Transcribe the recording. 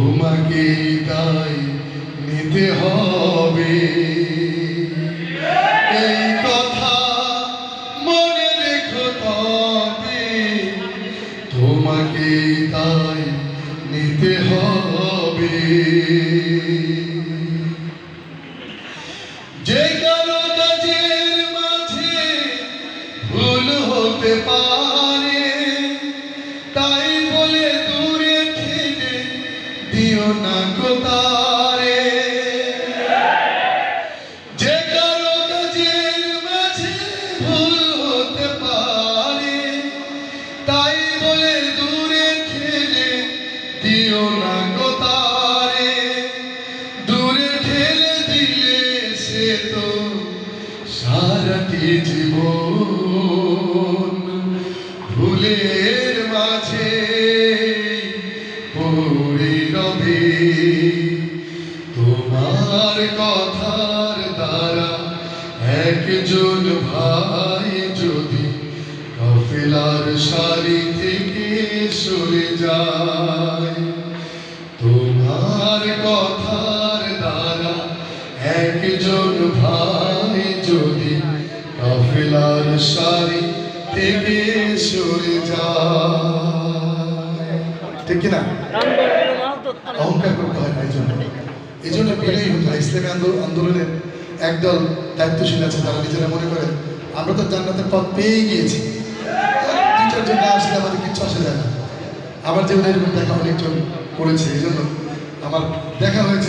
তোমাকে তাই নিতে হবে। এই কথা মনে রেখো তবে, তোমাকে তাই নিতে হবে। যে কারও কাজের মাঝে ভুল হতে পারে না গো তারে যে হতে পারে, তাই বলে দূরে ঠেলে দিও না গো তারে। দূরে ঠেলে দিলে সে তো সারাটি মাঝে পড়ে তোমার কথার দ্বারা একজন ভাই যদি কাফেলার সারি থেকে সরে যায়, তোমার কথার দ্বারা একজন ভাই যদি কাফেলার সারি থেকে সরে যায়। ঠিক কিনা? অহংকার করতে হয় না, এই জন্য। এই জন্য বিনয়ী হতো ইসলামী আন্দোলন আন্দোলনের একদল দায়িত্বশীল আছে, তারা নিজেরা মনে করেন আমরা তো জান্নাতের পথ পেয়ে গিয়েছি। দুই চারজন না আসলে আমাদের কিচ্ছু আসে যায় না। আমার জীবনে এরকম দেখা অনেকজন করেছে, এই জন্য আমার দেখা হয়েছে।